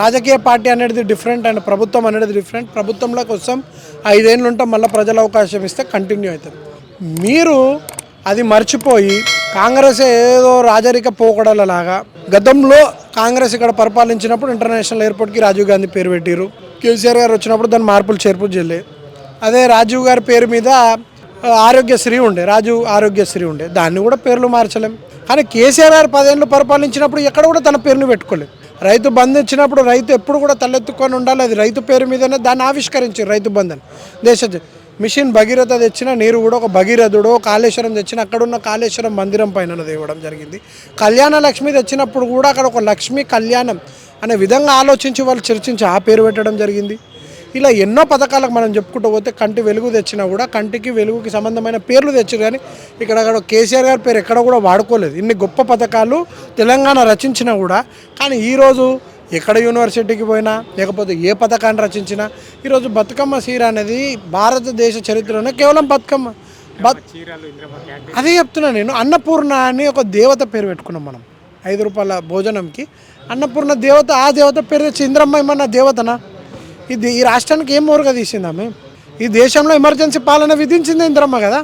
రాజకీయ పార్టీ అనేది different and ప్రభుత్వం అనేది డిఫరెంట్ ప్రభుత్వంలో కోసం ఐదేళ్ళు ఉంటాం మళ్ళీ ప్రజల అవకాశం ఇస్తే కంటిన్యూ అవుతుంది మీరు అది మర్చిపోయి కాంగ్రెస్ ఏదో రాజరిక పోకడలలాగా గతంలో కాంగ్రెస్ ఇక్కడ పరిపాలించినప్పుడు ఇంటర్నేషనల్ ఎయిర్పోర్ట్కి రాజీవ్ గాంధీ పేరు పెట్టారు కేసీఆర్ గారు వచ్చినప్పుడు దాని మార్పులు చేర్పులు చేయలే. అదే రాజీవ్ గారి పేరు మీద ఆరోగ్యశ్రీ ఉండే రాజు ఆరోగ్యశ్రీ ఉండే. దాన్ని కూడా పేర్లు మార్చలేం. కానీ కేసీఆర్ గారు పదేళ్ళు పరిపాలించినప్పుడు ఎక్కడ కూడా తన పేర్లు పెట్టుకోలేదు. రైతు బంధు ఇచ్చినప్పుడు రైతు ఎప్పుడు కూడా తలెత్తుకొని ఉండాలి. అది రైతు పేరు మీదనే దాన్ని ఆవిష్కరించారు రైతు బంధు అని దేశ మిషన్ భగీరథ తెచ్చిన నీరు కూడా ఒక భగీరథుడు కాళేశ్వరం తెచ్చిన అక్కడున్న కాళేశ్వరం మందిరం పైన ఇవ్వడం జరిగింది. కళ్యాణ లక్ష్మి తెచ్చినప్పుడు కూడా అక్కడ ఒక లక్ష్మీ కళ్యాణం అనే విధంగా ఆలోచించి వాళ్ళు చర్చించి ఆ పేరు పెట్టడం జరిగింది. ఇలా ఎన్నో పథకాలకు మనం చెప్పుకుంటూ పోతే కంటి వెలుగు తెచ్చినా కూడా కంటికి వెలుగుకి సంబంధమైన పేర్లు తెచ్చారు కానీ ఇక్కడ అక్కడ కేసీఆర్ గారి పేరు ఎక్కడ కూడా వాడుకోలేదు. ఇన్ని గొప్ప పథకాలు తెలంగాణ రచించినా కూడా కానీ ఈరోజు ఎక్కడ యూనివర్సిటీకి పోయినా లేకపోతే ఏ పథకాన్ని రచించినా ఈరోజు బతుకమ్మ సీర అనేది భారతదేశ చరిత్రలోనే కేవలం బతుకమ్మ. బత్ అదే చెప్తున్నా నేను. అన్నపూర్ణ అని ఒక దేవత పేరు పెట్టుకున్నాం మనం. ఐదు రూపాయల భోజనంకి. అన్నపూర్ణ దేవత ఆ దేవత పేరు తెచ్చి ఇంద్రమ్మ ఏమన్నా దేవతనా? ఇది ఈ రాష్ట్రానికి ఏం ఊరుగా తీసిందా మేము ఈ దేశంలో ఎమర్జెన్సీ పాలన విధించింది ఇంద్రమ్మ కదా?